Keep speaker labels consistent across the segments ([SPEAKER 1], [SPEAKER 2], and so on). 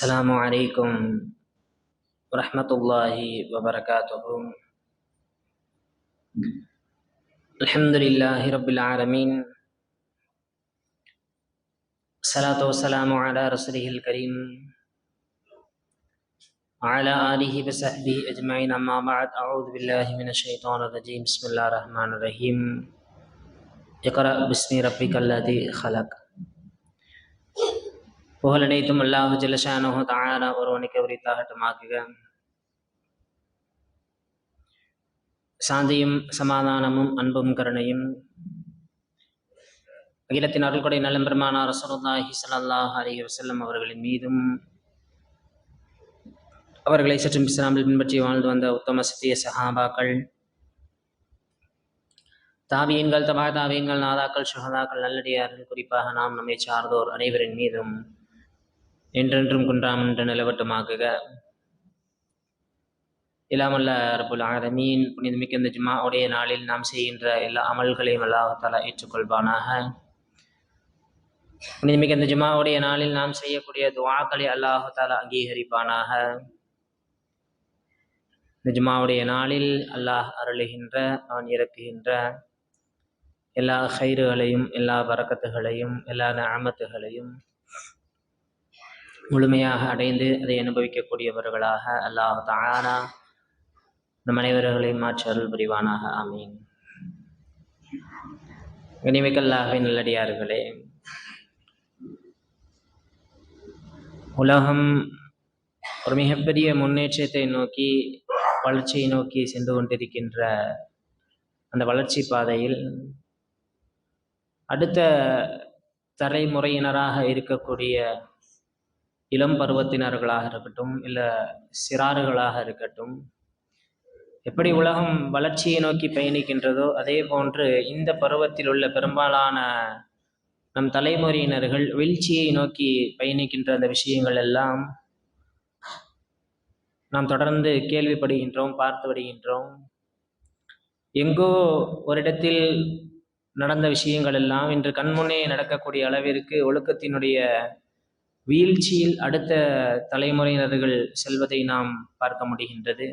[SPEAKER 1] السلام عليكم ورحمة الله وبركاته. الحمد لله رب العالمين. الصلاة والسلام على رسوله الكريم وعلى آله وصحبه أجمعين. أما بعد أعوذ بالله من الشيطان الرجيم. بسم الله الرحمن الرحيم. اقرأ باسم ربك الذي خلق. புகழ் அனைத்தும் அல்லாஹு ஜல்லஷானு தாரா ஒருவனுக்கு உரித்தாகட்டமாக்குக. சாந்தியும் சமாதானமும் அன்பும் கருணையும். அகிலத்தின் அருள்கொடை நலம்பெருமானா ரசூலுல்லாஹி ஸல்லல்லாஹு அலி வசல்லம் அவர்களின் மீதும். அவர்களை சற்றும் இஸ்லாமில் பின்பற்றி வாழ்ந்து வந்த உத்தம சத்திய சஹாபாக்கள். தாபியன்கள் தபா தாவியங்கள் நாதாக்கள் சுகதாக்கள் நல்லடியார்கள் குறிப்பாக நாம் நம்மை சார்ந்தோர் அனைவரின் மீதும். என்றென்றும் குன்றாம் என்று நிலவட்டுமாக்குக. இல்லாமல்ல அரபுல் ஆரமீன் புனிதமிக்க இந்த ஜும்மாவுடைய நாளில் நாம் செய்கின்ற எல்லா அமல்களையும் அல்லாஹால ஏற்றுக்கொள்வானாக. புனிதமிக்க இந்த ஜும்மாவுடைய நாளில் நாம் செய்யக்கூடிய துவாக்களை அல்லாஹால அங்கீகரிப்பானாக. இந்த ஜும்மாவுடைய நாளில் அல்லாஹ் அருளுகின்ற அவன் இறக்குகின்ற எல்லா ஹைறுகளையும் எல்லா பறக்கத்துகளையும் எல்லா நாமத்துகளையும் முழுமையாக அடைந்து அதை அனுபவிக்கக்கூடியவர்களாக அல்லாஹ் தானா நம் அனைவர்களையும் மாற்றி அருள் புரிவானாக. ஆமீன். கனிமிக்கல்லாகவே நல்லடியார்களே உலகம் ஒரு மிகப்பெரிய முன்னேற்றத்தை நோக்கி வளர்ச்சியை நோக்கி சென்று கொண்டிருக்கின்ற அந்த வளர்ச்சி பாதையில் அடுத்த தலைமுறையினராக இருக்கக்கூடிய இளம் பருவத்தினர்களாக இருக்கட்டும் இல்லை சிறாறுகளாக இருக்கட்டும் எப்படி உலகம் வளர்ச்சியை நோக்கி பயணிக்கின்றதோ அதே போன்று இந்த பருவத்தில் உள்ள பெரும்பாலான நம் தலைமுறையினர்கள் வீழ்ச்சியை நோக்கி பயணிக்கின்ற அந்த விஷயங்கள் எல்லாம் நாம் தொடர்ந்து கேள்விப்படுகின்றோம் பார்த்து வருகின்றோம். எங்கோ ஒரு இடத்தில் நடந்த விஷயங்கள் எல்லாம் இன்று கண்முன்னே நடக்கக்கூடிய அளவிற்கு ஒழுக்கத்தினுடைய வீழ்ச்சியில் அடுத்த தலைமுறையினர்கள் செல்வதை நாம் பார்க்க முடிகின்றது.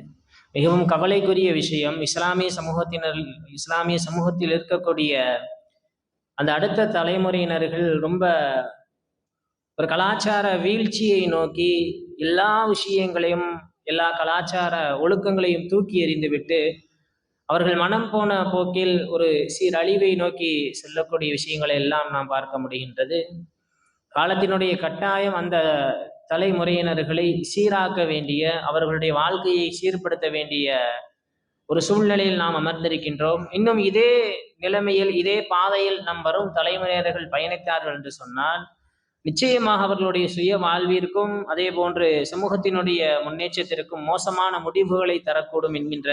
[SPEAKER 1] மிகவும் கவலைக்குரிய விஷயம் இஸ்லாமிய சமூகத்தினர் இஸ்லாமிய சமூகத்தில் இருக்கக்கூடிய அந்த அடுத்த தலைமுறையினர்கள் ரொம்ப ஒரு கலாச்சார வீழ்ச்சியை நோக்கி எல்லா விஷயங்களையும் எல்லா கலாச்சார ஒழுக்கங்களையும் தூக்கி எறிந்துவிட்டு அவர்கள் மனம் போன போக்கில் ஒரு சீரழிவை நோக்கி செல்லக்கூடிய விஷயங்களை எல்லாம் நாம் பார்க்க முடிகின்றது. காலத்தினுடைய கட்டாயம் அந்த தலைமுறையினர்களை சீராக்க வேண்டிய அவர்களுடைய வாழ்க்கையை சீர்படுத்த வேண்டிய ஒரு சூழ்நிலையில் நாம் அமர்ந்திருக்கின்றோம். இன்னும் இதே நிலைமையில் இதே பாதையில் நம் வரும் தலைமுறையினர்கள் பயணித்தார்கள் என்று சொன்னால் நிச்சயமாக அவர்களுடைய சுய வாழ்விற்கும் அதே போன்று சமூகத்தினுடைய முன்னேற்றத்திற்கும் மோசமான முடிவுகளை தரக்கூடும் என்கின்ற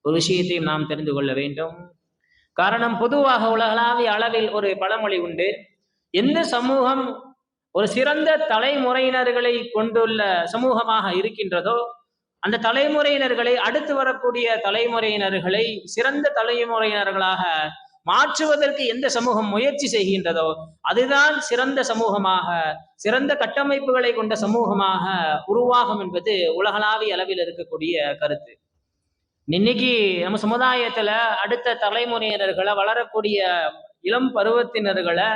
[SPEAKER 1] ஒரு விஷயத்தையும் நாம் தெரிந்து கொள்ள வேண்டும். காரணம் பொதுவாக உலகளாவிய அளவில் ஒரு பழமொழி உண்டு. எந்த சமூகம் ஒரு சிறந்த தலைமுறையினர்களை கொண்டுள்ள சமூகமாக இருக்கின்றதோ அந்த தலைமுறையினர்களை அடுத்து வரக்கூடிய தலைமுறையினர்களை சிறந்த தலைமுறையினர்களாக மாற்றுவதற்கு எந்த சமூகம் முயற்சி செய்கின்றதோ அதுதான் சிறந்த சமூகமாக சிறந்த கட்டமைப்புகளை கொண்ட சமூகமாக உருவாகும் என்பது உலகளாவிய அளவில் இருக்கக்கூடிய கருத்து. இன்னைக்கு நம்ம சமுதாயத்துல அடுத்த தலைமுறையினர்களை வளரக்கூடிய இளம் பருவத்தினர்களை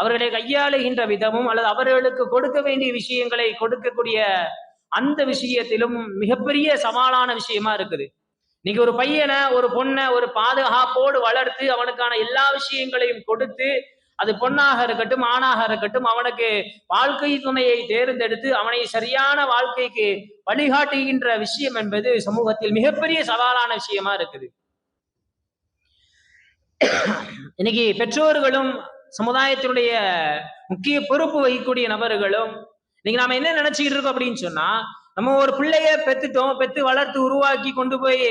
[SPEAKER 1] அவர்களை கையாளுகின்ற விதமும் அல்லது அவர்களுக்கு கொடுக்க வேண்டிய விஷயங்களை கொடுக்கக்கூடிய அந்த விஷயத்திலும் மிகப்பெரிய சவாலான விஷயமா இருக்குது. நீங்க ஒரு பையனை ஒரு பொண்ணை ஒரு பாதுகாப்போடு வளர்த்து அவனுக்கான எல்லா விஷயங்களையும் கொடுத்து அது பொண்ணாக இருக்கட்டும் ஆணாக இருக்கட்டும் அவனுக்கு வாழ்க்கை துணையை தேர்ந்தெடுத்து அவனை சரியான வாழ்க்கைக்கு வழிகாட்டுகின்ற விஷயம் என்பது சமூகத்தில் மிகப்பெரிய சவாலான விஷயமா இருக்குது. இன்னைக்கு பெற்றோர்களும் சமுதாயத்தினுடைய முக்கிய பொறுப்பு வகிக்கக்கூடிய நபர்களும் இன்னைக்கு நாம என்ன நினைச்சுக்கிட்டு இருக்கோம் அப்படின்னு சொன்னா நம்ம ஒரு பிள்ளைய பெத்துட்டோம் பெத்து வளர்த்து உருவாக்கி கொண்டு போய்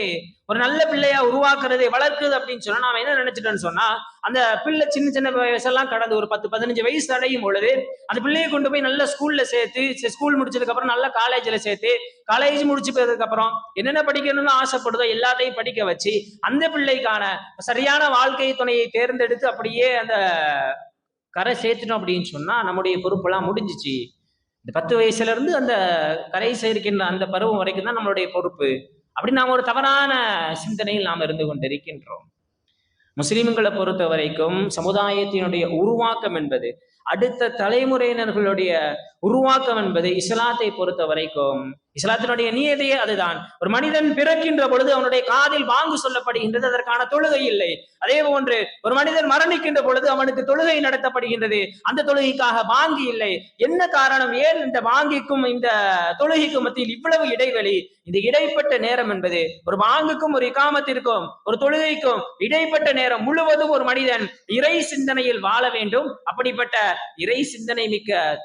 [SPEAKER 1] ஒரு நல்ல பிள்ளையா உருவாக்குறது வளர்க்குது அப்படின்னு சொன்னா நாம என்ன நினைச்சிட்டோம்னு சொன்னா அந்த பிள்ளை சின்ன சின்ன வயசெல்லாம் கடந்து ஒரு பத்து பதினஞ்சு வயசு அடையும் பொழுது அந்த பிள்ளையை கொண்டு போய் நல்ல ஸ்கூல்ல சேர்த்து ஸ்கூல் முடிச்சதுக்கு அப்புறம் நல்ல காலேஜ்ல சேர்த்து காலேஜ் முடிச்சு போயதுக்கு அப்புறம் என்னென்ன படிக்கணும்னு ஆசைப்படுதோ எல்லாத்தையும் படிக்க வச்சு அந்த பிள்ளைக்கான சரியான வாழ்க்கை துணையை தேர்ந்தெடுத்து அப்படியே அந்த கரை சேர்த்துட்டோம் அப்படின்னு சொன்னா நம்முடைய பொறுப்பெல்லாம் முடிஞ்சிச்சு. இந்த பத்து வயசுல இருந்து அந்த கரை சேர்க்கின்ற அந்த பருவம் வரைக்கும் தான் நம்மளுடைய பொறுப்பு. அப்படி நாம் ஒரு தவறான சிந்தனையில் நாம் இருந்து கொண்டிருக்கின்றோம். முஸ்லிம்களை பொறுத்த வரைக்கும் சமுதாயத்தினுடைய உருவாக்கம் என்பது அடுத்த தலைமுறையினர்களுடைய உருவாக்கம் என்பது இஸ்லாத்தை பொறுத்த வரைக்கும் இஸ்லாத்தினுடைய நியதியே அதுதான். ஒரு மனிதன் பிறக்கின்ற பொழுது அவனுடைய காதில் வாங்கு சொல்லப்படுகின்றது அதற்கான தொழுகை இல்லை. அதே போன்று ஒரு மனிதன் மரணிக்கின்ற பொழுது அவனுக்கு தொழுகை நடத்தப்படுகின்றது அந்த தொழுகைக்காக வாங்கி இல்லை. என்ன காரணம்? ஏன் இந்த வாங்கிக்கும் இந்த தொழுகைக்கும் மத்தியில் இவ்வளவு இடைவெளி? இந்த இடைப்பட்ட நேரம் என்பது. ஒரு வாங்குக்கும் ஒரு இக்காமத்திற்கும் ஒரு தொழுகைக்கும் இடைப்பட்ட நேரம் முழுவதும் ஒரு மனிதன் இறை சிந்தனையில் வாழ வேண்டும். அப்படிப்பட்ட இறை சிந்தனை மிக்க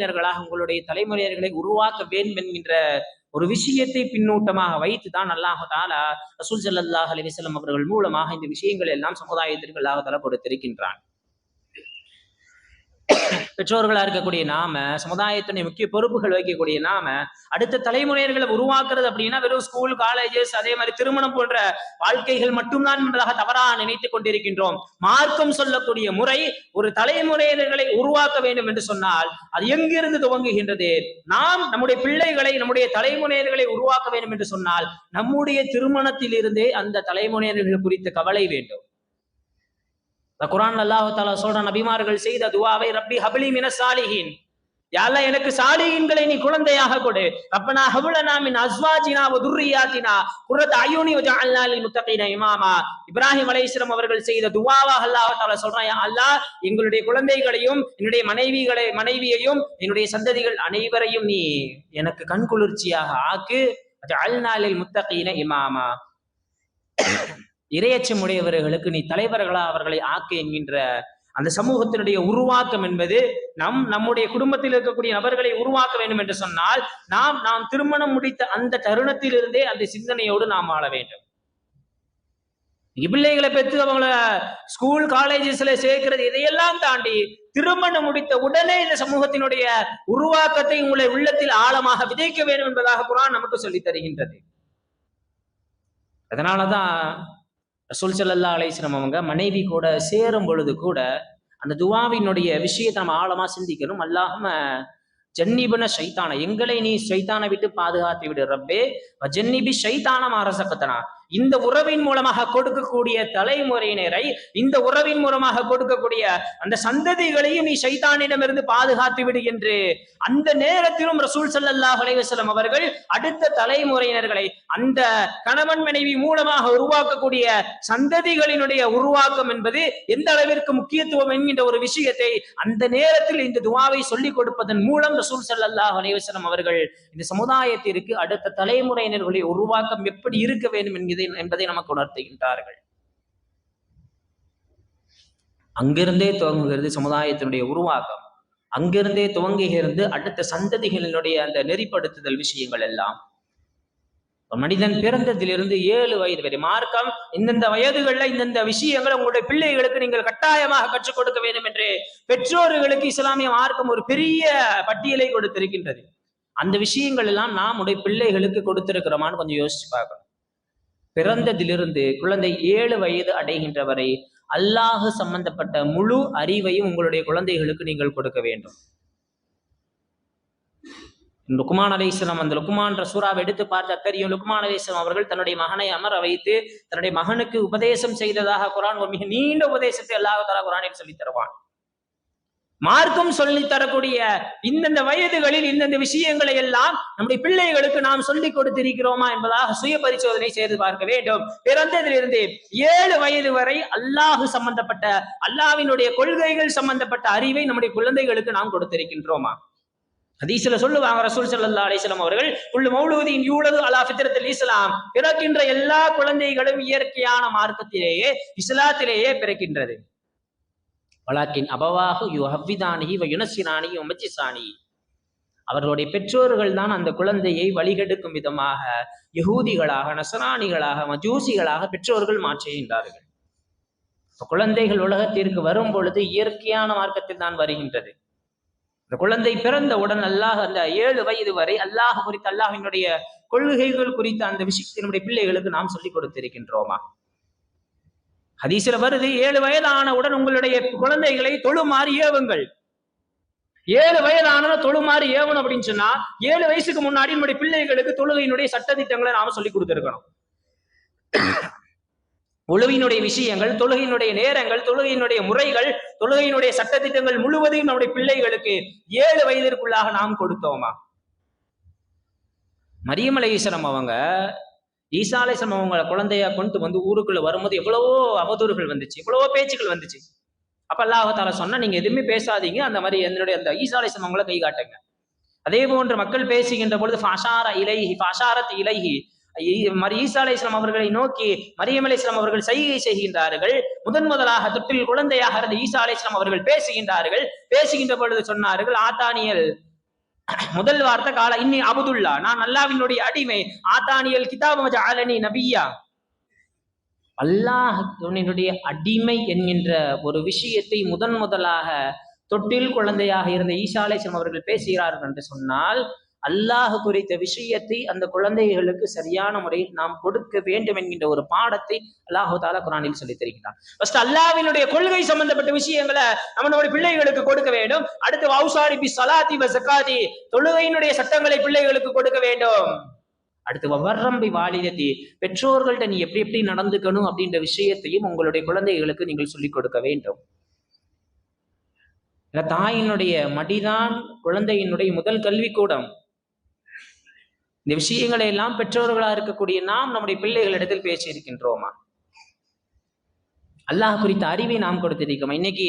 [SPEAKER 1] தலைமுறையினர்களாக உங்களுடைய தலைமுறையினர்களை உருவாக்க வேண்டும் என்கின்ற ஒரு விஷயத்தை பின்னூட்டமாக வைத்து தான் அல்லாஹு தாலா ரசூல் சல்லாஹ் அலைஹி அவர்கள் மூலமாக இந்த விஷயங்கள் எல்லாம் சமுதாயத்திற்கு அல்லாஹ் தாலா கொடுத்திருக்கின்றான் பெற்றோர்களா இருக்கக்கூடிய நாம சமுதாயத்தினுடைய முக்கிய பொறுப்புகள் வைக்கக்கூடிய நாம அடுத்த தலைமுறையர்களை உருவாக்குறது அப்படின்னா வெறும் ஸ்கூல் காலேஜஸ் அதே மாதிரி திருமணம் போன்ற வாழ்க்கைகள் மட்டும்தான் என்பதாக தவறாக நினைத்துக் கொண்டிருக்கின்றோம். மார்க்கம் சொல்லக்கூடிய முறை ஒரு தலைமுறையினர்களை உருவாக்க வேண்டும் என்று சொன்னால் அது எங்கிருந்து துவங்குகின்றது? நாம் நம்முடைய பிள்ளைகளை நம்முடைய தலைமுறையர்களை உருவாக்க வேண்டும் என்று சொன்னால் நம்முடைய திருமணத்தில் இருந்தே அந்த தலைமுறையினர்கள் குறித்த கவலை வேண்டும். இந்த குரான் அல்லாஹு தாலா சொல்ற நபிமார்கள் செய்த துவாவை ரப்பி ஹபிலி மின சாலிஹின். யாழ்லா எனக்கு சாலிஹின்களை நீ குழந்தையாக கொடு. ரப்பனா ஹபுலனா மின் அஸ்வாஜினா வ துர்ரியாத்தினா. குரத் அயோனி வஜஅல்னா லில் முத்தகீன இமாமா. இப்ராஹிம் அலைஹிஸ்ஸலாம் அவர்கள் செய்த துவாவாக அல்லாஹ் தாலா சொல்றான் அல்லாஹ் எங்களுடைய குழந்தைகளையும் என்னுடைய மனைவிகளை மனைவியையும் என்னுடைய சந்ததிகள் அனைவரையும் நீ எனக்கு கண்குளிர்ச்சியாக ஆக்கு. வஜஅல்னா லில் முத்தகீன இமாமா. இரையச்சம் உடையவர்களுக்கு நீ தலைவர்களா அவர்களை ஆக்கு என்கின்ற அந்த சமூகத்தினுடைய உருவாக்கம் என்பது நம் நம்முடைய குடும்பத்தில் இருக்கக்கூடிய நபர்களை உருவாக்க வேண்டும் என்று சொன்னால் நாம் நாம் திருமணம் முடித்த அந்த தருணத்திலிருந்தே அந்த சிந்தனையோடு நாம் ஆள வேண்டும். பிள்ளைகளை பெற்று அவங்கள ஸ்கூல் காலேஜஸ்ல சேர்க்கிறது இதையெல்லாம் தாண்டி திருமணம் முடித்த உடனே இந்த சமூகத்தினுடைய உருவாக்கத்தை உங்களை உள்ளத்தில் ஆழமாக விதைக்க வேண்டும் என்பதாக குரான் நமக்கு சொல்லி தருகின்றது. அதனாலதான் ரசூல் சல்லா அலைஹி அவங்க மனைவி கூட சேரும் பொழுது கூட அந்த துவாவினுடைய விஷயத்தை நம்ம ஆழமா சிந்திக்கணும். அல்லாம ஜன்னிபுன ஷைத்தான எங்களை நீ ஷைத்தானை விட்டு பாதுகாத்து விடு ரப்பே. ஜன்னிபி அரச அரசக்கத்தனா இந்த உறவின் மூலமாக கொடுக்கக்கூடிய தலைமுறையினரை இந்த உறவின் மூலமாக கொடுக்கக்கூடிய அந்த சந்ததிகளையும் நீ ஷைத்தானிடமிருந்து பாதுகாத்து விடு என்று அந்த நேரத்திலும் ரசூல் ஸல்லல்லாஹு அலைஹி அவர்கள் அடுத்த தலைமுறையினர்களை அந்த கணவன் மனைவி மூலமாக உருவாக்கக்கூடிய சந்ததிகளினுடைய உருவாக்கம் என்பது எந்த அளவிற்கு முக்கியத்துவம் என்கின்ற ஒரு விஷயத்தை அந்த நேரத்தில் இந்த துவாவை சொல்லிக் கொடுப்பதன் மூலம் ரசூல் ஸல்லல்லாஹு அலைஹி அவர்கள் இந்த சமுதாயத்திற்கு அடுத்த தலைமுறையினர்களை உருவாக்கம் எப்படி இருக்க வேண்டும் என்கிறதை என்பதை நமக்கு உணர்த்துகின்றார்கள். அங்கிருந்தே துவங்குகிறது சமுதாயத்தினுடைய உருவாக்கம். அங்கிருந்தே துவங்குகிறது அடுத்த சந்ததிகளினுடைய அந்த நெறிப்படுத்துதல் விஷயங்கள் எல்லாம். மனிதன் பிறந்ததிலிருந்து ஏழு வயது வரை மார்க்கம் இந்தந்த வயதுகள்ல இந்தந்த விஷயங்களை உங்களுடைய பிள்ளைகளுக்கு நீங்கள் கட்டாயமாக கற்றுக் கொடுக்க வேண்டும் என்று பெற்றோர்களுக்கு இஸ்லாமிய மார்க்கம் ஒரு பெரிய பட்டியலை கொடுத்திருக்கின்றது. அந்த விஷயங்கள் எல்லாம் நாம் உடைய பிள்ளைகளுக்கு கொடுத்திருக்கிறோமான்னு கொஞ்சம் யோசிச்சு பார்க்கணும். பிறந்ததிலிருந்து குழந்தை ஏழு வயது அடைகின்ற வரை அல்லாஹ் சம்பந்தப்பட்ட முழு அறிவையும் உங்களுடைய குழந்தைகளுக்கு நீங்கள் கொடுக்க வேண்டும். லுக்குமான் அலிஸ்லாம் அந்த லுக்குமான்ற சூறாவை எடுத்து பார்த்தா தெரியும் லுக்குமான் அலிஸ்லாம் அவர்கள் தன்னுடைய மகனை அமர வைத்து தன்னுடைய மகனுக்கு உபதேசம் செய்ததாக குரான் ஒரு மிக நீண்ட உபதேசத்தை அல்லாஹ் தலா குரானில் சொல்லித் தருவான். மார்க்கம் சொல்லி தரக்கூடிய இந்தந்த வயதுகளில் இந்தந்த விஷயங்களை எல்லாம் நம்முடைய பிள்ளைகளுக்கு நாம் சொல்லிக் கொடுத்திருக்கிறோமா என்பதாக சுய பரிசோதனை செய்து பார்க்க வேண்டும். பிறந்ததிலிருந்து ஏழு வயது வரை அல்லாஹு சம்பந்தப்பட்ட அல்லாவினுடைய கொள்கைகள் சம்பந்தப்பட்ட அறிவை நம்முடைய குழந்தைகளுக்கு நாம் கொடுத்திருக்கின்றோமா? ஹதீஸ்ல சொல்லுவாங்க ரசூல் சல்லா அலிஸ்லாம் அவர்கள் உள்ள மௌலூதின் யூலது அலா ஃபித்ரத்தில் இஸ்லாம். பிறக்கின்ற எல்லா குழந்தைகளும் இயற்கையான மார்க்கத்திலேயே இஸ்லாத்திலேயே பிறக்கின்றது. வலாக்கின் அபவாகு யு ஹவ்விதானி வ யுனசினானி உமச்சிசானி அவர்களுடைய பெற்றோர்கள் தான் அந்த குழந்தையை வழிகெடுக்கும் விதமாக யகூதிகளாக நசராணிகளாக மஜூசிகளாக பெற்றோர்கள் மாற்றுகின்றார்கள். குழந்தைகள் உலகத்திற்கு வரும் பொழுது இயற்கையான மார்க்கத்தில் தான் வருகின்றது. இந்த குழந்தை பிறந்தவுடன் அல்லாஹ் அந்த ஏழு வயது வரை அல்லாஹ் குறித்த அல்லாஹினுடைய கொள்கைகள் குறித்த அந்த விஷயத்தை பிள்ளைகளுக்கு நாம் சொல்லிக் கொடுத்திருக்கின்றோமா? ஹதீஸ்ல வருது ஏழு வயதானவுடன் உங்களுடைய குழந்தைகளை தொழுமாறு ஏவுங்கள். ஏழு வயதான தொழுமாறு ஏவணும் அப்படின்னு சொன்னா ஏழு வயசுக்கு முன்னாடி நம்முடைய பிள்ளைகளுக்கு தொழுகையினுடைய சட்டதிட்டங்களை நாம சொல்லி கொடுத்திருக்கணும். ஒழுவினுடைய விஷயங்கள் தொழுகையினுடைய நேரங்கள் தொழுகையினுடைய முறைகள் தொழுகையினுடைய சட்டத்திட்டங்கள் முழுவதையும் நம்முடைய பிள்ளைகளுக்கு ஏழு வயதிற்குள்ளாக நாம் கொடுத்தோமா? மரியமலை ஈஸ்வரம் அவங்க ஈசாலேசம் அலைசம் குழந்தைய கொண்டு வந்து ஊருக்குள்ள வரும்போது எவ்வளவோ அவதூறுகள் வந்துச்சு எவ்வளவோ பேச்சுக்கள் வந்துச்சு. அப்ப அல்லாஹால சொன்னா நீங்க எதுவுமே பேசாதீங்க. அந்த மாதிரி என்னுடைய அந்த ஈசாலேசம் அலைசம் அவங்கள கை காட்டுங்க. அதே போன்று மக்கள் பேசுகின்ற பொழுது ஃபாஷார இலைஹி ஃபாஷாரத் இலைஹி. மரி ஈசா அவர்களை நோக்கி மரியம் அலைஹிஸ்ஸலாம் அவர்கள் செய்கை செய்கின்றார்கள். முதன் முதலாக தொட்டில் குழந்தையாக இருந்த ஈசா அவர்கள் பேசுகின்றார்கள். பேசுகின்ற பொழுது சொன்னார்கள் ஆத்தானியல் முதல் வார்த்தை கால இன்னி அபுதுல்லா நான் அல்லாவினுடைய அடிமை. ஆத்தானியல் கிதாப ஜஅலனி நபியா. அல்லாஹ் உன்னுடைய அடிமை என்கின்ற ஒரு விஷயத்தை முதன் முதலாக தொட்டில் குழந்தையாக இருந்த ஈசாலேசம் அவர்கள் பேசுகிறார்கள் என்று சொன்னால் அல்லாஹ் குறித்த விஷயத்தை அந்த குழந்தைகளுக்கு சரியான முறையில் நாம் கொடுக்க வேண்டும் என்கின்ற ஒரு பாடத்தை அல்லாஹு தாலா குரானில் சொல்லித் தருகிறான். ஃபர்ஸ்ட் அல்லாஹ்வினுடைய கொள்கை சம்பந்தப்பட்ட விஷயங்களை நம்மளுடைய பிள்ளைகளுக்கு கொடுக்க வேண்டும். அடுத்து வௌசாரி பி சலாத்தி வ தொழுகையினுடைய சட்டங்களை பிள்ளைகளுக்கு கொடுக்க வேண்டும். அடுத்து வர்ரம்பி வாலிதத்தி பெற்றோர்கள்ட்ட நீ எப்படி எப்படி நடந்துக்கணும் அப்படின்ற விஷயத்தையும் உங்களுடைய குழந்தைகளுக்கு நீங்கள் சொல்லிக் கொடுக்க வேண்டும். தாயினுடைய மடிதான் குழந்தையினுடைய முதல் கல்விக்கூடம். இந்த விஷயங்களை எல்லாம் பெற்றோர்களா இருக்கக்கூடிய நாம் நம்முடைய பிள்ளைகளிடத்தில் பேசி இருக்கின்றோமா அல்லாஹ் குறித்த அறிவை நாம் கொடுத்திருக்கோம் இன்னைக்கு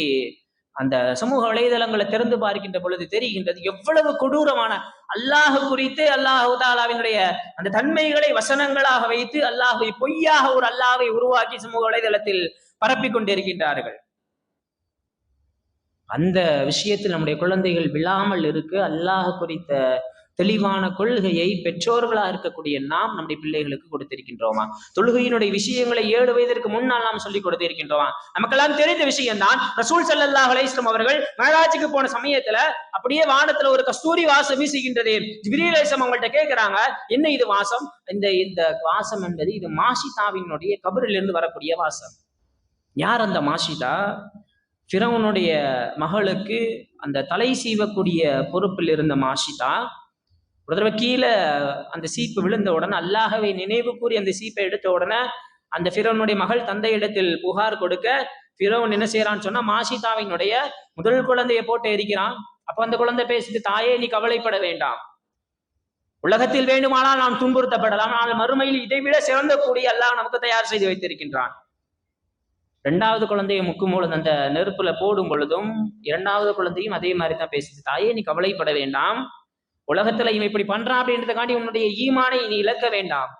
[SPEAKER 1] அந்த சமூக வலைதளங்களை திறந்து பார்க்கின்ற பொழுது தெரிகின்றது எவ்வளவு கொடூரமான அல்லாஹ் குறித்து அல்லாஹு தாலாவினுடைய அந்த தன்மைகளை வசனங்களாக வைத்து அல்லாஹை பொய்யாக ஒரு அல்லாஹை உருவாக்கி சமூக வலைதளத்தில் பரப்பிக் கொண்டிருக்கின்றார்கள். அந்த விஷயத்தில் நம்முடைய குழந்தைகள் விழாமல் இருக்கு அல்லாஹ் குறித்த தெளிவான கொள்கையை பெற்றோர்களா இருக்கக்கூடிய நாம் நம்முடைய பிள்ளைகளுக்கு கொடுத்திருக்கின்றோமா? தொழுகையினுடைய விஷயங்களை ஏழு வயதிற்கு முன்னால் நாம் சொல்லி கொடுத்திருக்கின்றோமா? நமக்கெல்லாம் தெரிந்த விஷயம்தான் ரசூல் ஸல்லல்லாஹு அலைஸ்லம் அவர்கள் மேராஜுக்கு போன சமயத்துல அப்படியே வானத்துல ஒரு கஸ்தூரி வாசம் வீசுகின்றது. ஜிப்ரீல் அவங்கள்ட்ட கேட்கிறாங்க என்ன இது வாசம்? இந்த இந்த வாசம் என்பது இது மாஷிதாவினுடைய கபரிலிருந்து வரக்கூடிய வாசம். யார் அந்த மாஷிதா? ஃபிரௌனுடைய மகளுக்கு அந்த தலை சீவக்கூடிய பொறுப்பில் இருந்த மாஷிதா ஒரு தடவை கீழே அந்த சீப்பு விழுந்த உடனே அல்லாஹவை நினைவு கூறி அந்த சீப்பை எடுத்த உடனே அந்த ஃபிரோனுடைய மகள் தந்தையிடத்தில் புகார் கொடுக்க ஃபிரோன் என்ன செய்யறான்னு சொன்னா மாஷிதாவினுடைய முதல் குழந்தையை போட்டு எரிக்கிறான். அப்ப அந்த குழந்தை பேசிட்டு தாயே நீ கவலைப்பட வேண்டாம். உலகத்தில் வேண்டுமானால் நாம் துன்புறுத்தப்படலாம். ஆனால் மறுமையில் இதைவிட சிறந்த கூடிய அல்லாஹ் நமக்கு தயார் செய்து வைத்திருக்கின்றான். இரண்டாவது குழந்தையை முக்கும் பொழுது அந்த நெருப்புல போடும் பொழுதும் இரண்டாவது குழந்தையும் அதே மாதிரி தான் பேசுது தாயே நீ கவலைப்பட வேண்டாம். உலகத்துல இவன் இப்படி பண்றான் அப்படின்றதுக்காண்டி உன்னுடைய ஈமானை நீ இழக்க வேண்டாம்.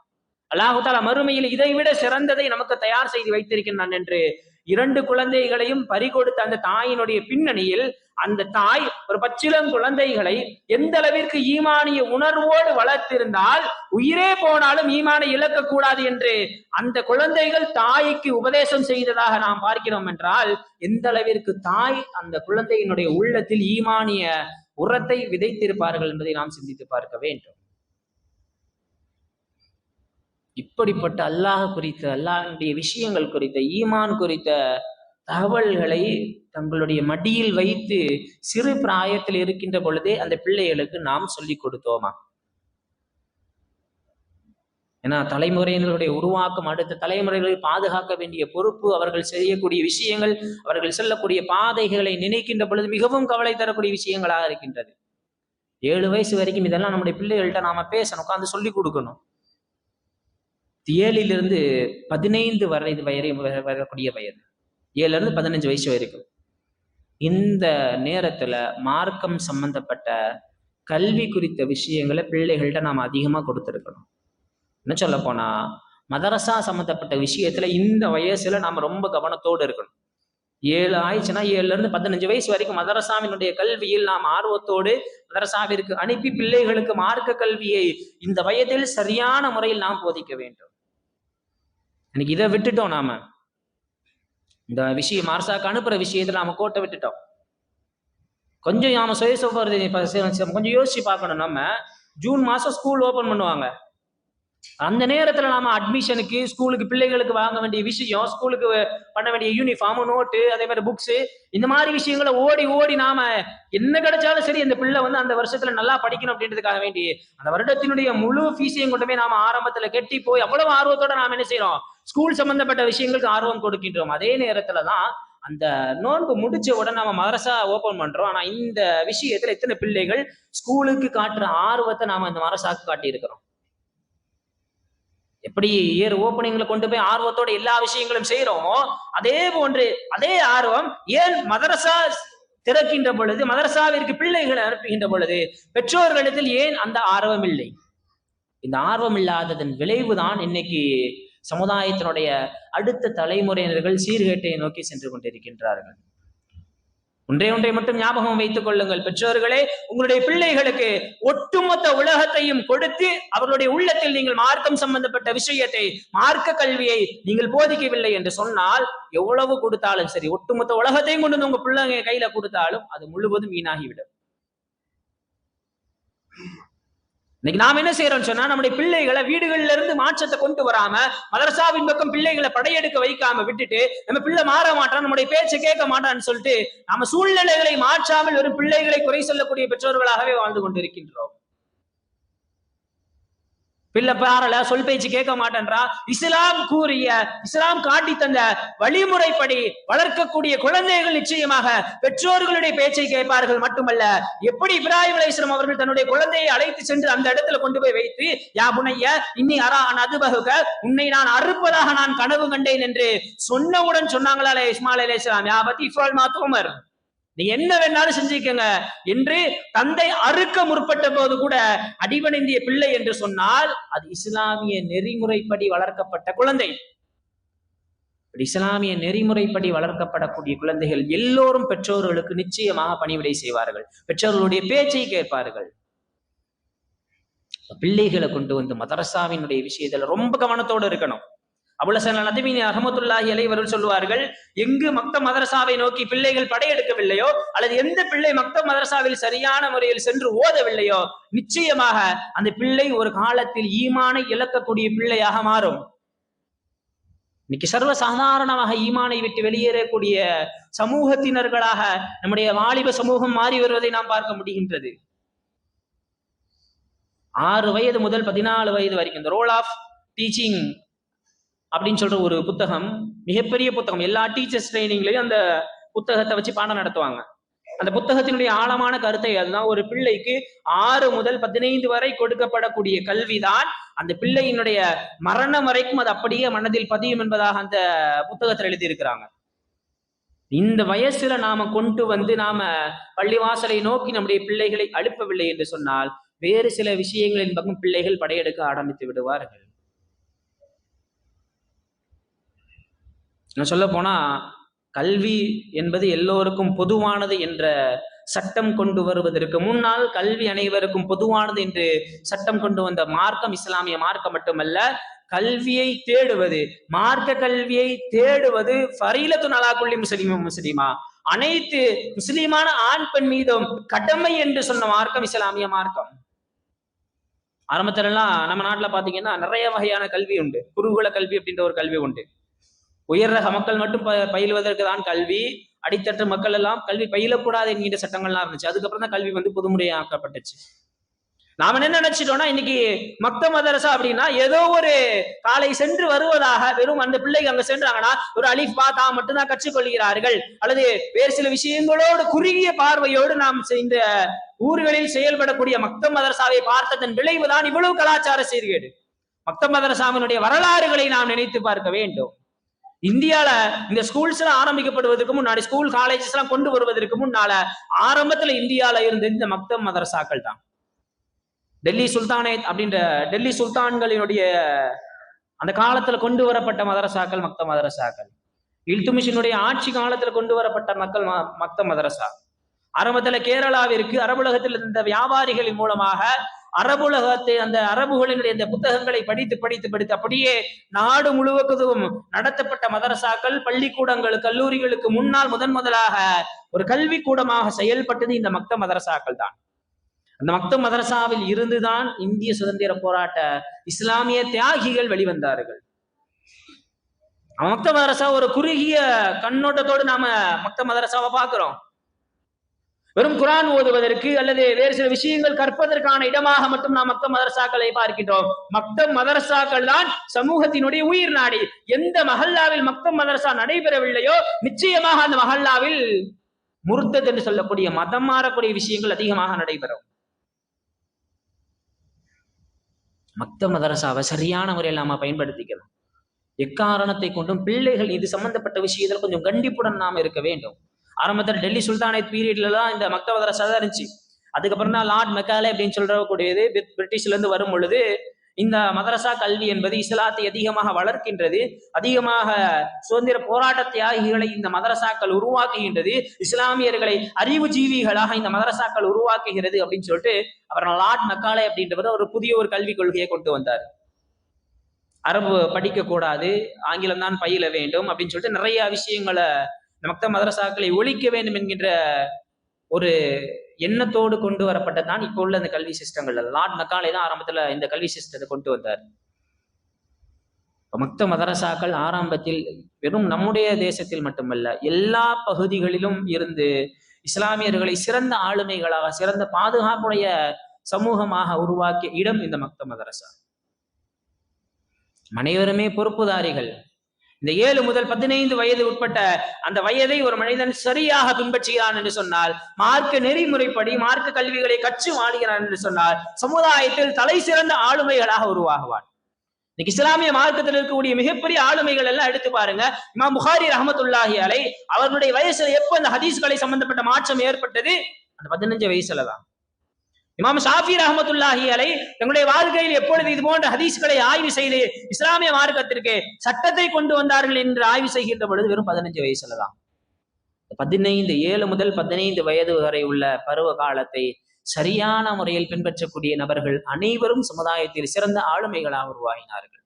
[SPEAKER 1] அல்லாஹால தாலா மறுமையில் இதைவிட சிறந்ததை நமக்கு தயார் செய்து வைத்திருக்கின்றான் என்று இரண்டு குழந்தைகளையும் பறிகொடுத்த அந்த தாயினுடைய பின்னணியில் அந்த தாய் ஒரு பச்சிலம் குழந்தைகளை எந்த அளவிற்கு ஈமானிய உணர்வோடு வளர்த்திருந்தால் உயிரே போனாலும் ஈமானை இழக்கக்கூடாது என்று அந்த குழந்தைகள் தாய்க்கு உபதேசம் செய்ததாக நாம் பார்க்கிறோம் என்றால் எந்த அளவிற்கு தாய் அந்த குழந்தையினுடைய உள்ளத்தில் ஈமானிய உரத்தை விதைத்திருப்பார்கள் என்பதை நாம் சிந்தித்து பார்க்க வேண்டும். இப்படிப்பட்ட அல்லாஹ் குறித்த அல்லாஹனுடைய விஷயங்கள் குறித்த ஈமான் குறித்த தகவல்களை தங்களுடைய மடியில் வைத்து சிறு பிராயத்தில் இருக்கின்ற பொழுதே அந்த பிள்ளைகளுக்கு நாம் சொல்லிக் கொடுத்தோமா? ஏன்னா தலைமுறையினருடைய உருவாக்கம் அடுத்த தலைமுறைகளை பாதுகாக்க வேண்டிய பொறுப்பு அவர்கள் செய்யக்கூடிய விஷயங்கள் அவர்கள் செல்லக்கூடிய பாதைகளை நினைக்கின்ற பொழுது மிகவும் கவலை தரக்கூடிய விஷயங்களாக இருக்கின்றது. ஏழு வயசு வரைக்கும் இதெல்லாம் நம்முடைய பிள்ளைகள்கிட்ட நாம பேசணும் உட்காந்து சொல்லி கொடுக்கணும். ஏழிலிருந்து பதினைந்து வயது வயது வரக்கூடிய வயது. ஏழுல இருந்து பதினஞ்சு வயசு வரைக்கும். இந்த நேரத்துல மார்க்கம் சம்பந்தப்பட்ட கல்வி குறித்த விஷயங்களை பிள்ளைகள்கிட்ட நாம் அதிகமா கொடுத்துருக்கணும். என்ன சொல்ல போனா மதரசா சம்மந்தப்பட்ட விஷயத்துல இந்த வயசுல நாம ரொம்ப கவனத்தோடு இருக்கணும். ஏழு ஆயிடுச்சுன்னா ஏழுல இருந்து பதினஞ்சு வயசு வரைக்கும் மதரசாவினுடைய கல்வியில் நாம் ஆர்வத்தோடு மதரசாவிற்கு அனுப்பி பிள்ளைகளுக்கு மார்க்க கல்வியை இந்த வயதில் சரியான முறையில் நாம் போதிக்க வேண்டும். இன்னைக்கு இதை விட்டுட்டோம் நாம. இந்த விஷயம் மார்சாக்கு அனுப்புற விஷயத்துல நாம கோட்டை விட்டுட்டோம். கொஞ்சம் நாம சுயசோபர் கொஞ்சம் யோசிச்சு பார்க்கணும். நம்ம ஜூன் மாசம் ஸ்கூல் ஓபன் பண்ணுவாங்க. அந்த நேரத்துல நாம அட்மிஷனுக்கு ஸ்கூலுக்கு பிள்ளைகளுக்கு வாங்க வேண்டிய விஷயம் ஸ்கூலுக்கு பண்ண வேண்டிய யூனிஃபார்ம் நோட்டு அதே மாதிரி புக்ஸ் இந்த மாதிரி விஷயங்களை ஓடி ஓடி நாம என்ன கிடைச்சாலும் சரி அந்த பிள்ளை வந்து அந்த வருஷத்துல நல்லா படிக்கணும் அப்படின்றதுக்காக வேண்டி அந்த வருடத்தினுடைய முழு ஃபீஸையும் கொண்டு போய் நாம ஆரம்பத்துல கெட்டி போய் அவ்வளவு ஆர்வத்தோட நாம என்ன செய்யறோம்? ஸ்கூல் சம்பந்தப்பட்ட விஷயங்களுக்கு ஆர்வம் கொடுக்கின்றோம். அதே நேரத்துல தான் அந்த நோன்பு முடிச்ச உடனே நம்ம மதரசா ஓபன் பண்றோம். ஆனா இந்த விஷயத்துல எத்தனை பிள்ளைகள் ஸ்கூலுக்கு காட்டுற ஆர்வத்தை நாம இந்த மதரசாக்கு காட்டி இருக்கிறோம் எப்படி இயர் ஓப்பனிங்ல கொண்டு போய் ஆர்வத்தோட எல்லா விஷயங்களும் செய்யறோமோ அதே போன்று அதே ஆர்வம் ஏன் மதரசா திறக்கின்ற பொழுது மதரசாவிற்கு பிள்ளைகளை அனுப்புகின்ற பொழுது பெற்றோர்களிடத்தில் ஏன் அந்த ஆர்வம் இல்லை? இந்த ஆர்வம் இல்லாததன் விளைவுதான் இன்னைக்கு சமுதாயத்தினுடைய அடுத்த தலைமுறையினர்கள் சீர்கேட்டை நோக்கி சென்று கொண்டிருக்கின்றார்கள். ஒன்றே ஒன்றை மட்டும் ஞாபகம் வைத்துக் கொள்ளுங்கள். பெற்றோர்களே உங்களுடைய பிள்ளைகளுக்கு ஒட்டுமொத்த உலகத்தையும் கொடுத்து அவர்களுடைய உள்ளத்தில் நீங்கள் மார்க்கம் சம்பந்தப்பட்ட விஷயத்தை மார்க்க கல்வியை நீங்கள் போதிக்கவில்லை என்று சொன்னால் எவ்வளவு கொடுத்தாலும் சரி ஒட்டுமொத்த உலகத்தையும் கொண்டு வந்து உங்க பிள்ளைங்க கையில கொடுத்தாலும் அது முழுவதும் வீணாகிவிடும். இன்னைக்கு நாம் என்ன செய்யறோம்னு சொன்னா நம்முடைய பிள்ளைகளை வீடுகள்ல இருந்து மாற்றத்தை கொண்டு வராம மதரசாவின் பக்கம் பிள்ளைகளை படையெடுக்க வைக்காம விட்டுட்டு நம்ம பிள்ளை மாற மாட்டான் நம்முடைய பேச்சை கேட்க மாட்டான்னு சொல்லிட்டு நம்ம சூழ்நிலைகளை மாற்றாமல் வெறும் பிள்ளைகளை குறை சொல்லக்கூடிய பெற்றோர்களாகவே வாழ்ந்து கொண்டிருக்கின்றோம். பிள்ளை பாரல சொல் பேச்சு கேட்க மாட்டேன்றா? இஸ்லாம் கூறிய இஸ்லாம் காட்டி தந்த வழிமுறைப்படி வளர்க்கக்கூடிய குழந்தைகள் நிச்சயமாக பெற்றோர்களுடைய பேச்சை கேட்பார்கள் மட்டுமல்ல. எப்படி இப்ராஹிம் அலைஸ்லாம் அவர்கள் தன்னுடைய குழந்தையை அழைத்து சென்று அந்த இடத்துல கொண்டு போய் வைத்து யா புனைய இன்னி அரா அதுபகுக உன்னை நான் அறுப்பதாக நான் கனவு கண்டேன் என்று சொன்னவுடன் சொன்னாங்களா இஸ்மாயில் அலைஸ்லாம் யா பத்தி இஃபால் மாத்தோமர் நீ என்ன வேணாலும் செஞ்சுக்கங்க என்று தந்தை அறுக்க முற்பட்ட போது கூட அடிவணிந்திய பிள்ளை என்று சொன்னால் அது இஸ்லாமிய நெறிமுறைப்படி வளர்க்கப்பட்ட குழந்தை. இஸ்லாமிய நெறிமுறைப்படி வளர்க்கப்படக்கூடிய குழந்தைகள் எல்லோரும் பெற்றோர்களுக்கு நிச்சயமாக பணிவிடை செய்வார்கள். பெற்றோர்களுடைய பேச்சை கேட்பார்கள். பிள்ளைகளை கொண்டு வந்து மதரசாவினுடைய விஷயத்துல ரொம்ப கவனத்தோடு இருக்கணும். அபுலசன் நதிமீன் அகமதுல்லாஹி அலைவர்கள் சொல்லுவார்கள் எங்கு மக்த மதரசாவை நோக்கி பிள்ளைகள் படையெடுக்கவில்லையோ அல்லது எந்த பிள்ளை மக்த மதரசாவில் சரியான முறையில் சென்று ஓதவில்லையோ நிச்சயமாக அந்த பிள்ளை ஒரு காலத்தில் ஈமானை இழக்கக்கூடிய பிள்ளையாக மாறும். இன்னைக்கு சர்வ சாதாரணமாக ஈமானை விட்டு வெளியேறக்கூடிய சமூகத்தினர்களாக நம்முடைய வாலிப சமூகம் மாறி வருவதை நாம் பார்க்க முடிகின்றது. ஆறு வயது முதல் பதினாலு வயது வரைக்கும் இந்த ரோல் ஆஃப் டீச்சிங் அப்படின்னு சொல்ற ஒரு புத்தகம் மிகப்பெரிய புத்தகம். எல்லா டீச்சர்ஸ் ட்ரைனிங்லயும் அந்த புத்தகத்தை வச்சு பாடம் நடத்துவாங்க. அந்த புத்தகத்தினுடைய ஆழமான கருத்தை அதுதான். ஒரு பிள்ளைக்கு ஆறு முதல் பதினைந்து வரை கொடுக்கப்படக்கூடிய கல்விதான் அந்த பிள்ளையினுடைய மரணம் வரைக்கும் அது அப்படியே மனதில் பதியும் என்பதாக அந்த புத்தகத்தில் எழுதியிருக்கிறாங்க. இந்த வயசுல நாம கொண்டு வந்து நாம பள்ளிவாசலை நோக்கி நம்முடைய பிள்ளைகளை அழுப்பவில்லை என்று சொன்னால் வேறு சில விஷயங்களின் பக்கம் பிள்ளைகள் படையெடுக்க ஆரம்பித்து விடுவார்கள். சொல்ல போனா கல்வி என்பது எல்லோருக்கும் பொதுவானது என்ற சட்டம் கொண்டு வருவதற்கு முன்னால் கல்வி அனைவருக்கும் பொதுவானது என்று சட்டம் கொண்டு வந்த மார்க்கம் இஸ்லாமிய மார்க்கம் மட்டுமல்ல கல்வியை தேடுவது மார்க்க கல்வியை தேடுவது ஃபரீலத்து நலாக்குள்ளி முஸ்லீமும் முஸ்லீமா அனைத்து முஸ்லீமான ஆண் பெண் மீதும் கடமை என்று சொன்ன மார்க்கம் இஸ்லாமிய மார்க்கம். ஆரம்பத்துல எல்லாம் நம்ம நாட்டுல பாத்தீங்கன்னா நிறைய வகையான கல்வி உண்டு. குருகுல கல்வி அப்படின்ற ஒரு கல்வி உண்டு. உயர் ரக மக்கள் மட்டும் பயிலுவதற்கு தான் கல்வி. அடித்தட்டு மக்கள் எல்லாம் கல்வி பயிலக்கூடாது என்கின்ற சட்டங்கள்லாம் இருந்துச்சு. அதுக்கப்புறம் தான் கல்வி வந்து புதுமுறையாக்கப்பட்டுச்சு. நாம என்ன நினைச்சிட்டோம்னா இன்னைக்கு மக்த மதரசா அப்படின்னா ஏதோ ஒரு காலை சென்று வருவதாக வெறும் அந்த பிள்ளைங்க அங்க சென்றாங்கன்னா ஒரு அலிஃப் பாத்தா மட்டும்தான் கற்றுக்கொள்கிறார்கள். அல்லது வேறு சில விஷயங்களோடு குறுகிய பார்வையோடு நாம் இந்த ஊர்களில் செயல்படக்கூடிய மக்த மதரசாவை பார்த்ததன் விளைவுதான் இவ்வளவு கலாச்சார சீர்கேடு. மக்த மதரசாவினுடைய வரலாறுகளை நாம் நினைத்து பார்க்க வேண்டும். இந்தியால இந்த ஸ்கூல்ஸ் எல்லாம் ஆரம்பிக்கப்படுவதற்கு முன்னாடி ஸ்கூல் காலேஜஸ் எல்லாம் கொண்டு வருவதற்கு முன்னால ஆரம்பத்துல இந்தியால இருந்த இந்த மக்தம் மதரசாக்கள் தான். டெல்லி சுல்தானேத் அப்படின்ற டெல்லி சுல்தான்களினுடைய அந்த காலத்துல கொண்டு வரப்பட்ட மதரசாக்கள் மக்த மதரசாக்கள். இல்துமிஷினுடைய ஆட்சி காலத்துல கொண்டு வரப்பட்ட மக்கள் மக்த மதரசா. ஆரம்பத்துல கேரளாவிற்கு அரபுலகத்தில் இருந்த வியாபாரிகளின் மூலமாக அரபுலகத்தை அந்த அரபுகளினுடைய இந்த புத்தகங்களை படித்து படித்து படித்து அப்படியே நாடு முழுவதும் நடத்தப்பட்ட மதரசாக்கள் பள்ளிக்கூடங்கள் கல்லூரிகளுக்கு முன்னால் முதன் முதலாக ஒரு கல்வி கூடமாக செயல்பட்டது இந்த மக்த மதரசாக்கள் தான். அந்த மக்த மதரசாவில் இருந்துதான் இந்திய சுதந்திர போராட்ட இஸ்லாமிய தியாகிகள் வெளிவந்தார்கள். மக்த மதரசா ஒரு குறுகிய கண்ணோட்டத்தோடு நாம மக்த மதரசாவை பார்க்கிறோம். வெறும் குரான் ஓதுவதற்கு அல்லது வேறு சில விஷயங்கள் கற்பதற்கான இடமாக மட்டும் நாம் மக்த மதரசாக்களை பார்க்கின்றோம். மக்த மதரசாக்கள் தான் சமூகத்தினுடைய உயிர் நாடி. எந்த மஹல்லாவில் மக்த மதரசா நடைபெறவில்லையோ நிச்சயமாக அந்த மஹல்லாவில் முருத்தத் என்று சொல்லக்கூடிய மதம் மாறக்கூடிய விஷயங்கள் அதிகமாக நடைபெறும். மக்த மதரசாவை சரியான முறையில் நாம பயன்படுத்திக்கணும். எக்காரணத்தை கொண்டும் பிள்ளைகள் இது சம்பந்தப்பட்ட விஷயத்தில் கொஞ்சம் கண்டிப்புடன் நாம இருக்க வேண்டும். ஆரம்பத்தில் டெல்லி சுல்தானேத் பீரியட்ல தான் இந்த மக்த மதரசா தான் இருந்துச்சு அதுக்கப்புறம் தான் லார்ட் மெக்காலே அப்படின்னு சொல்றக்கூடியது பிரிட்டிஷ்ல இருந்து வரும் பொழுது இந்த மதரசா கல்வி என்பது இஸ்லாத்தை அதிகமாக வளர்க்கின்றது அதிகமாக சுதந்திர போராட்ட தியாகிகளை இந்த மதரசாக்கள் உருவாக்குகின்றது இஸ்லாமியர்களை அறிவுஜீவிகளாக இந்த மதரசாக்கள் உருவாக்குகிறது அப்படின்னு சொல்லிட்டு அவர் லார்ட் மெக்காலே அப்படின்றவர் ஒரு புதிய ஒரு கல்விக் கொள்கையை கொண்டு வந்தார். அரபு படிக்க கூடாது ஆங்கிலம் தான் பயில வேண்டும் அப்படின்னு சொல்லிட்டு நிறைய விஷயங்களை இந்த மக்த மதரசாக்களை ஒழிக்க வேண்டும் என்கின்ற ஒரு எண்ணத்தோடு கொண்டு வரப்பட்டதான் இப்போ உள்ள இந்த கல்வி சிஸ்டங்கள். லார்ட் மக்காலே தான் ஆரம்பத்துல இந்த கல்வி சிஸ்டத்தை கொண்டு வந்தார். மொத்த மக்த மதரசாக்கள் ஆரம்பத்தில் வெறும் நம்முடைய தேசத்தில் மட்டுமல்ல எல்லா பகுதிகளிலும் இருந்து இஸ்லாமியர்களை சிறந்த ஆளுமைகளாக சிறந்த பாதுகாப்புடைய சமூகமாக உருவாக்கிய இடம் இந்த மக்த மதரசா. அனைவருமே பொறுப்புதாரிகள். இந்த ஏழு முதல் பதினைந்து வயது உட்பட்ட அந்த வயதை ஒரு மனிதன் சரியாக பின்பற்றுகிறான் என்று சொன்னால் மார்க்க நெறிமுறைப்படி மார்க்க கல்விகளை கற்று வாழ்கிறான் என்று சொன்னால் சமுதாயத்தில் தலை சிறந்த ஆளுமைகளாக உருவாகுவான். இன்னைக்கு இஸ்லாமிய மார்க்கத்தில் இருக்கக்கூடிய மிகப்பெரிய ஆளுமைகள் எல்லாம் எடுத்து பாருங்க. இமாம் புகாரி ரஹமத்துல்லாஹி அலை அவர்களுடைய வயசுல எப்ப அந்த ஹதீஸ்களை சம்பந்தப்பட்ட மாற்றம் ஏற்பட்டது? அந்த பதினஞ்சு வயசுல தான் இமாம் ஷாஃபி ரஹமத்துல்லாஹி அலை தங்களுடைய வாழ்க்கையில் எப்பொழுது இது போன்ற ஹதீஸ்களை ஆய்வு செய்து இஸ்லாமிய மார்க்கத்திற்கு சட்டத்தை கொண்டு வந்தார்கள் என்று ஆய்வு செய்கின்ற பொழுது வெறும் பதினஞ்சு வயசுல தான் பதினைந்து ஏழு முதல் பதினைந்து வயது வரை உள்ள பருவ காலத்தை சரியான முறையில் பின்பற்றக்கூடிய நபர்கள் அனைவரும் சமுதாயத்தில் சிறந்த ஆளுமைகளாக உருவாகினார்கள்.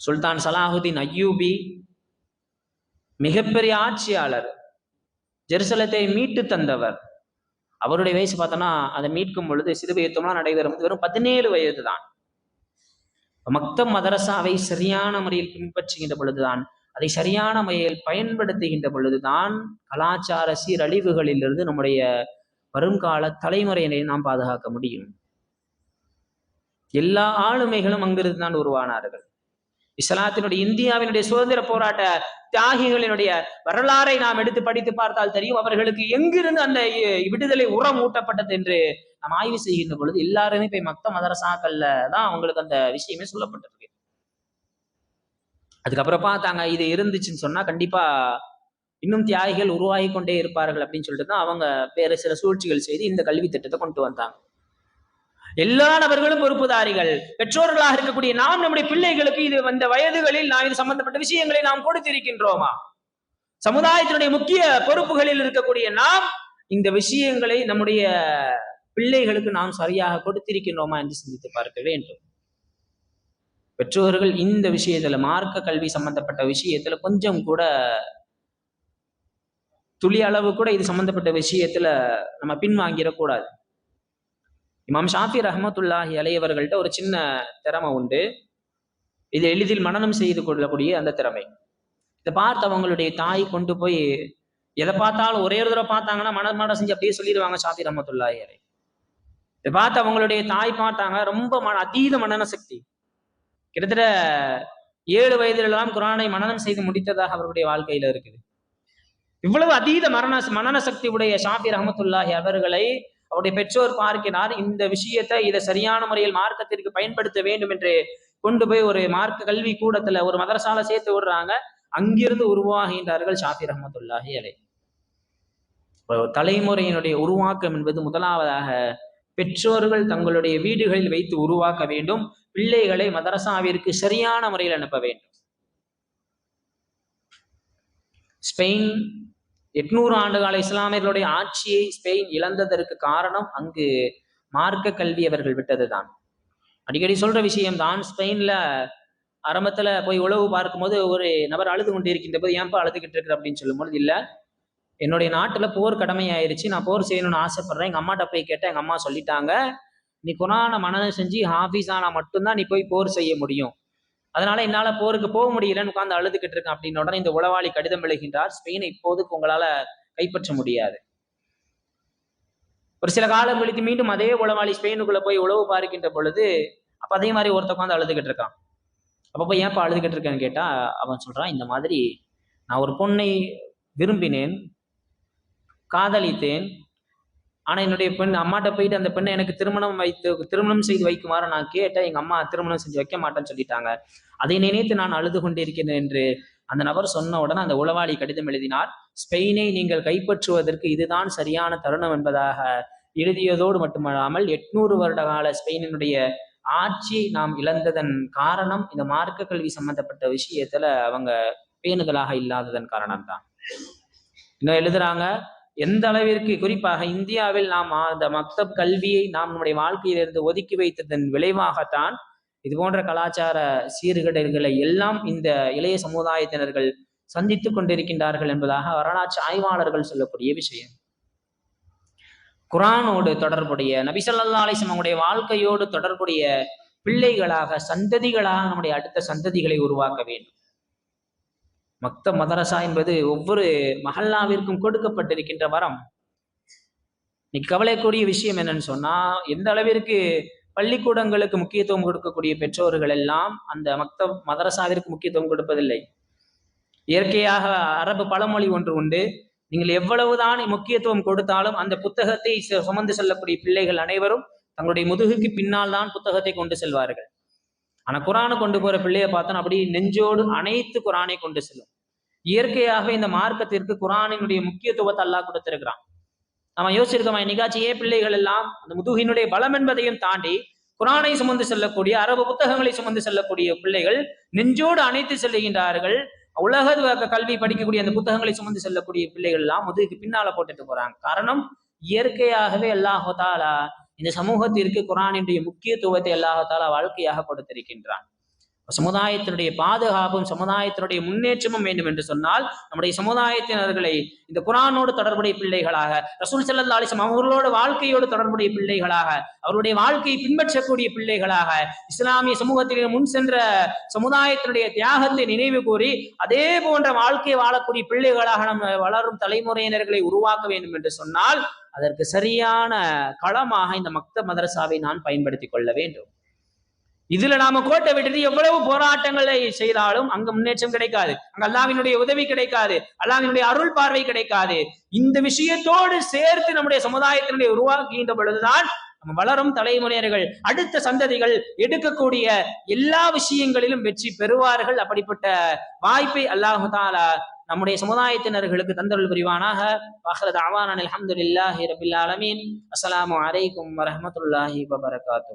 [SPEAKER 1] சுல்தான் சலாஹுதீன் அய்யூபி மிகப்பெரிய ஆட்சியாளர் ஜெருசலத்தை மீட்டு தந்தவர் அவருடைய வயசு பார்த்தோன்னா அதை மீட்கும் பொழுது சிறு யுத்தம்லாம் நடைபெறும் போது வெறும் பதினேழு வயது தான் மக்தம் மதரசாவை சரியான முறையில் பின்பற்றுகின்ற பொழுதுதான் அதை சரியான முறையில் பயன்படுத்துகின்ற பொழுதுதான் கலாச்சார சீரழிவுகளிலிருந்து நம்முடைய வருங்கால தலைமுறையினை நாம் பாதுகாக்க முடியும். எல்லா ஆளுமைகளும் அங்கிருந்து தான் உருவானார்கள். இஸ்லாத்தினுடைய இந்தியாவினுடைய சுதந்திர போராட்ட தியாகிகளினுடைய வரலாறை நாம் எடுத்து படித்து பார்த்தால் தெரியும். அவர்களுக்கு எங்கிருந்து அந்த விடுதலை உரம் ஊட்டப்பட்டது என்று நாம் ஆய்வு செய்கின்ற பொழுது எல்லாருமே போய் மக்த மதரசாக்கள்ல தான் அவங்களுக்கு அந்த விஷயமே சொல்லப்பட்டிருக்கு. அதுக்கப்புறம் பார்த்தாங்க இது இருந்துச்சுன்னு சொன்னா கண்டிப்பா இன்னும் தியாகிகள் உருவாகி கொண்டே இருப்பார்கள் அப்படின்னு சொல்லிட்டு தான் அவங்க வேற சில சூழ்ச்சிகள் செய்து இந்த கல்வி திட்டத்தை கொண்டு வந்தாங்க. எல்லா நபர்களும் பொறுப்புதாரிகள். பெற்றோர்களாக இருக்கக்கூடிய நாம் நம்முடைய பிள்ளைகளுக்கு இது வந்த வயதுகளில் நாம் இது சம்பந்தப்பட்ட விஷயங்களை நாம் கொடுத்திருக்கின்றோமா? சமுதாயத்தினுடைய முக்கிய பொறுப்புகளில் இருக்கக்கூடிய நாம் இந்த விஷயங்களை நம்முடைய பிள்ளைகளுக்கு நாம் சரியாக கொடுத்திருக்கின்றோமா என்று சிந்தித்து பார்க்க வேண்டும். பெற்றோர்கள் இந்த விஷயத்துல மார்க்க கல்வி சம்பந்தப்பட்ட விஷயத்துல கொஞ்சம் கூட துளி அளவு கூட இது சம்பந்தப்பட்ட விஷயத்துல நம்ம பின்வாங்கிடக்கூடாது. இமாம் ஷாஃபி ரஹமத்துல்லாஹி அலையவர்கள்ட்ட ஒரு சின்ன திறமை உண்டு. இது எளிதில் மனனம் செய்து கொள்ளக்கூடிய அந்த திறமை. இதை பார்த்து அவங்களுடைய தாய் கொண்டு போய் எதை பார்த்தாலும் ஒரே ஒரு தடவை பார்த்தாங்கன்னா மன செஞ்சு அப்படியே சொல்லிடுவாங்க ஷாஃபி ரஹமத்துல்லாஹி அலை இதை பார்த்து அவங்களுடைய தாய் பார்த்தாங்க ரொம்ப மன அதீத மனன சக்தி கிட்டத்தட்ட ஏழு வயதிலெல்லாம் குரானை மனனம் செய்து முடித்ததாக அவருடைய வாழ்க்கையில இருக்குது. இவ்வளவு அதீத மரண மனன சக்தி உடைய ஷாஃபி ரஹமத்துல்லாஹி அவர்களை அவருடைய பெற்றோர் பார்க்கிறார் இந்த விஷயத்தை இதை சரியான முறையில் மார்க்கத்திற்கு பயன்படுத்த வேண்டும் என்று கொண்டு போய் ஒரு மார்க்க கல்வி கூடத்துல ஒரு மதரசால சேர்த்து விடுறாங்க. அங்கிருந்து உருவாகின்றார்கள் ஷாஃபி ரஹமத்துல்லாஹி அலை தலைமுறையினுடைய உருவாக்கம் என்பது முதலாவதாக பெற்றோர்கள் தங்களுடைய வீடுகளில் வைத்து உருவாக்க வேண்டும் பிள்ளைகளை மதரசாவிற்கு சரியான முறையில் அனுப்ப வேண்டும். ஸ்பெயின் எட்நூறு ஆண்டுகால இஸ்லாமியர்களுடைய ஆட்சியை ஸ்பெயின் இழந்ததற்கு காரணம் அங்கு மார்க்க கல்வி அவர்கள் விட்டதுதான். அடிக்கடி சொல்ற விஷயம் தான் ஸ்பெயின்ல ஆரம்பத்துல போய் உழவு பார்க்கும்போது ஒரு நபர் அழுது கொண்டு இருக்கின்ற போது ஏன்பா அழுதுகிட்டு இருக்கிற அப்படின்னு சொல்லும்போது இல்லை இல்ல என்னுடைய நாட்டுல போர் கடமை ஆயிருச்சு நான் போர் செய்யணும்னு ஆசைப்படுறேன் எங்க அம்மாட்ட போய் கேட்டேன் எங்க அம்மா சொல்லிட்டாங்க நீ குரான மனநம் செஞ்சு ஹாஃபீஸ் ஆனா மட்டும்தான் நீ போய் போர் செய்ய முடியும். அதனால என்னால போருக்கு போக முடியலன்னு உட்கார்ந்து அழுதுகிட்டு இருக்கேன் அப்படின்னு உடனே இந்த உளவாளி கடிதம் எழுகின்றார். ஸ்பெயினை இப்போதுக்கு உங்களால கைப்பற்ற முடியாது. ஒரு சில காலம் கழித்து மீண்டும் அதே உளவாளி ஸ்பெயினுக்குள்ள போய் உழவு பார்க்கின்ற பொழுது அப்ப அதே மாதிரி ஒருத்த உட்காந்து அழுதுகிட்டு இருக்கான். அப்ப போய் ஏன்ப்பா அழுதுகிட்டு இருக்கேன்னு கேட்டா அவன் சொல்றான் இந்த மாதிரி நான் ஒரு பொண்ணை விரும்பினேன் காதலித்தேன் ஆனா என்னுடைய பெண் அம்மாட்ட போயிட்டு அந்த பெண்ணை எனக்கு திருமணம் வைத்து திருமணம் செய்து வைக்குமாறு நான் கேட்டேன். எங்க அம்மா திருமணம் செஞ்சு வைக்க மாட்டேன்னு சொல்லிட்டாங்க. அதை நினைத்து நான் அழுது கொண்டிருக்கிறேன் என்று அந்த நபர் சொன்ன உடனே அந்த உளவாளி கடிதம் எழுதினார். ஸ்பெயினை நீங்கள் கைப்பற்றுவதற்கு இதுதான் சரியான தருணம் என்பதாக எழுதியதோடு மட்டுமல்லாமல் எட்நூறு வருட கால ஸ்பெயினினுடைய ஆட்சி நாம் இழந்ததன் காரணம் இந்த மார்க்க கல்வி சம்பந்தப்பட்ட விஷயத்துல அவங்க பேணுதலாக இல்லாததன் காரணம் தான் இன்னும் எழுதுறாங்க எந்த அளவிற்கு குறிப்பாக இந்தியாவில் நாம் அந்த மக்தப் கல்வியை நாம் நம்முடைய வாழ்க்கையிலிருந்து ஒதுக்கி வைத்ததன் விளைவாகத்தான் இது போன்ற கலாச்சார சீர்கேடுகளை எல்லாம் இந்த இளைய சமுதாயத்தினர்கள் சந்தித்துக் கொண்டிருக்கின்றார்கள் என்பதாக வரலாற்று ஆய்வாளர்கள் சொல்லக்கூடிய விஷயம். குரானோடு தொடர்புடைய நபிசல்லா அலிசம் அவங்களுடைய வாழ்க்கையோடு தொடர்புடைய பிள்ளைகளாக சந்ததிகளாக நம்முடைய அடுத்த சந்ததிகளை உருவாக்க வேண்டும். மக்த மதரசா என்பது ஒவ்வொரு மஹல்லாவிற்கும் கொடுக்கப்பட்டிருக்கின்ற வரம். இன்னைக்கு கவலைக்கூடிய விஷயம் என்னன்னு சொன்னா எந்த அளவிற்கு பள்ளிக்கூடங்களுக்கு முக்கியத்துவம் கொடுக்கக்கூடிய பெற்றோர்கள் எல்லாம் அந்த மக்த மதரசாவிற்கு முக்கியத்துவம் கொடுப்பதில்லை. இயற்கையாக அரபு பழமொழி ஒன்று உண்டு. நீங்கள் எவ்வளவுதான் முக்கியத்துவம் கொடுத்தாலும் அந்த புத்தகத்தை சுமந்து செல்லக்கூடிய பிள்ளைகள் அனைவரும் தங்களுடைய முதுகுக்கு பின்னால் தான் புத்தகத்தை கொண்டு செல்வார்கள். ஆனா குரானை கொண்டு போற பிள்ளைய பார்த்தோன்னா அப்படி நெஞ்சோடு அனைத்து குரானை கொண்டு செல்லும். இயற்கையாகவே இந்த மார்க்கத்திற்கு குரானினுடைய முக்கியத்துவத்தை அல்லாஹ் கொடுத்திருக்கிறான். நம்ம யோசிச்சிருக்கோம் என்னைக்காச்சும் பிள்ளைகள் எல்லாம் அந்த முதுகினுடைய பலம் என்பதையும் தாண்டி குரானை சுமந்து செல்லக்கூடிய அரபு புத்தகங்களை சுமந்து செல்லக்கூடிய பிள்ளைகள் நெஞ்சோடு அணைத்து செல்லுகின்றார்கள் உலக கல்வி படிக்கக்கூடிய அந்த புத்தகங்களை சுமந்து செல்லக்கூடிய பிள்ளைகள் எல்லாம் முதுகுக்கு பின்னால போட்டுட்டு போறாங்க. காரணம் இயற்கையாகவே அல்லாஹாலா இந்த சமூகத்திற்கு குரானினுடைய முக்கியத்துவத்தை அல்லாஹாலா வாழ்க்கையாக கொடுத்திருக்கின்றான். சமுதாயத்தினுடைய பாதுகாப்பும் சமுதாயத்தினுடைய முன்னேற்றமும் வேண்டும் என்று சொன்னால் நம்முடைய சமுதாயத்தினர்களை இந்த குரானோடு தொடர்புடைய பிள்ளைகளாக ரசூல் ஸல்லல்லாஹு அலிசம் வஸல்லம் அவர்களோட வாழ்க்கையோடு தொடர்புடைய பிள்ளைகளாக அவருடைய வாழ்க்கையை பின்பற்றக்கூடிய பிள்ளைகளாக இஸ்லாமிய சமூகத்திலே முன் சென்ற சமுதாயத்தினுடைய தியாகத்தை நினைவு கூறி அதே போன்ற வாழ்க்கையை வாழக்கூடிய பிள்ளைகளாக நம்ம வளரும் தலைமுறையினர்களை உருவாக்க வேண்டும் என்று சொன்னால் அதற்கு சரியான களமாக இந்த மக்த மதரசாவை நான் பயன்படுத்திக் கொள்ள வேண்டும். இதுல நாம கோட்டை விட்டுட்டு எவ்வளவு போராட்டங்களை செய்தாலும் அங்க முன்னேற்றம் கிடைக்காது. அங்க அல்லாவினுடைய உதவி கிடைக்காது. அல்லாவினுடைய அருள் பார்வை கிடைக்காது. இந்த விஷயத்தோடு சேர்த்து நம்முடைய சமுதாயத்தினுடைய உருவாக்குகின்ற பொழுதுதான் நம்ம வளரும் தலைமுறையினர்கள் அடுத்த சந்ததிகள் எடுக்கக்கூடிய எல்லா விஷயங்களிலும் வெற்றி பெறுவார்கள். அப்படிப்பட்ட வாய்ப்பை அல்லாஹு தாலா நம்முடைய சமுதாயத்தினர்களுக்கு தந்தருள் புரிவானாக. வாஹரத் அவான் அல்ஹம்துலில்லாஹி ரபில் ஆலமீன். அஸ்லாம் அலைக்கும் வரமத்துல்லாஹி வபரகாத்து